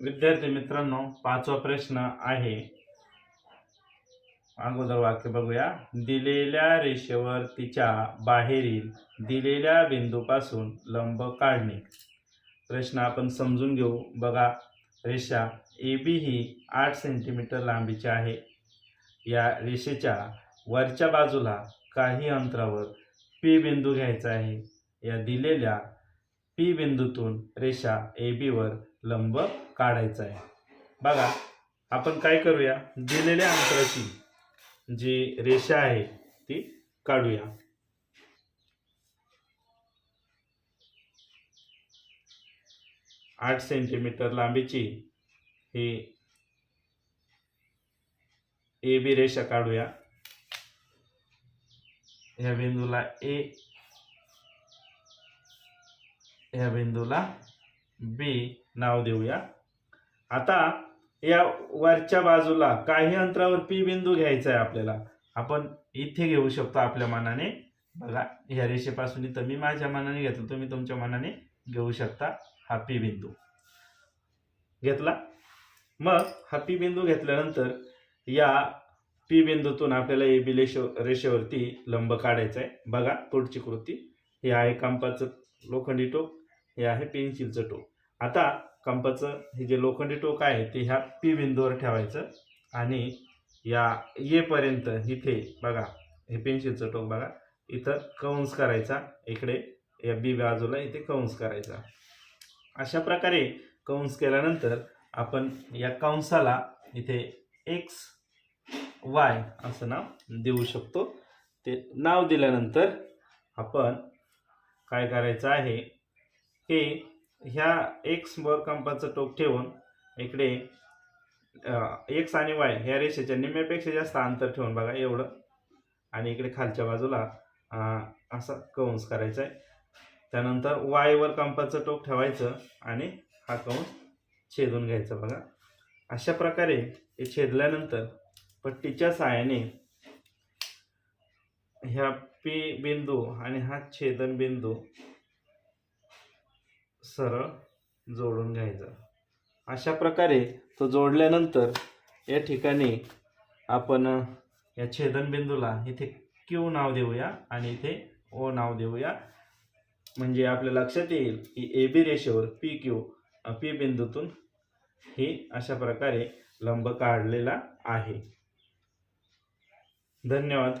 विद्यार्थी मित्रांनो पाचवा प्रश्न आहे. अगोदर वाक्य बघूया. दिलेल्या रेषेवर तिच्या बाहेरील दिलेल्या बिंदूपासून लंब काढणे. प्रश्न आपण समजून घेऊ. बघा रेषा ए बी ही आठ सेंटीमीटर लांबीची आहे. या रेषेच्या वरच्या बाजूला काही अंतरावर पी बिंदू घ्यायचा आहे. या दिलेल्या पी बिंदूतून रेषा ए बीवर लंब काढायचा आहे. बघा आपण काय करूया? दिलेल्या अंतराची जी रेषा आहे ती काढूया. आठ सेंटीमीटर लांबीची ही ए बी रेषा काढूया. ह्या बिंदूला ए ह्या बिंदूला बी नाव देऊया. आता या वरच्या बाजूला काही अंतरावर पी बिंदू घ्यायचा आहे आपल्याला. आपण इथे घेऊ शकतो आपल्या मनाने. बघा ह्या रेषेपासून इथं मी माझ्या मनाने घेतलं तुम्ही तुमच्या मनाने घेऊ शकता हा पी बिंदू. घेतला? मग हा पी बिंदू घेतल्यानंतर या पी बिंदूतून आपल्याला ए बी रेषे रेषेवरती लंब काढायचा आहे. बघा पुढची कृती. हे आहे कंपाचं लोखंडी टोक. हे आहे पेन्सिलचं टोक. आता कंपाचं हे जे लोखंडी टोक आहे ते ह्या पी बिंदूवर ठेवायचं आणि या येपर्यंत इथे बघा हे पेन्सिलचं टोक बघा. इथं कंस करायचा इकडे या बी बाजूला इथे कंस करायचा. अशा प्रकारे कंस केल्यानंतर आपण या कंसाला इथे एक्स वाय असं नाव देऊ शकतो. ते नाव दिल्यानंतर आपण काय करायचं आहे? की ह्या एक्स वर कंपाचं टोक ठेवून इकडे एक्स आणि वाय ह्या रेषेच्या निम्म्यापेक्षा जास्त अंतर ठेवून बघा एवढं. आणि इकडे खालच्या बाजूला असा कंस करायचा आहे. त्यानंतर वायवर कंपाचं टोक ठेवायचं आणि हा कंस छेदून घ्यायचा बघा. अशा प्रकारे हे छेदल्यानंतर पट्टीच्या साहाय्याने ह्या पी बिंदू आणि हा छेदन बिंदू सरळ जोडून घ्यायचा. अशा प्रकारे तो जोडल्यानंतर या ठिकाणी आपण या छेदन बिंदूला इथे क्यू नाव देऊया आणि इथे ओ नाव देऊया. म्हणजे आपल्या लक्षात येईल की ए बी रेषेवर पी क्यू पी बिंदूतून ही अशा प्रकारे लंब काढलेला आहे. धन्यवाद.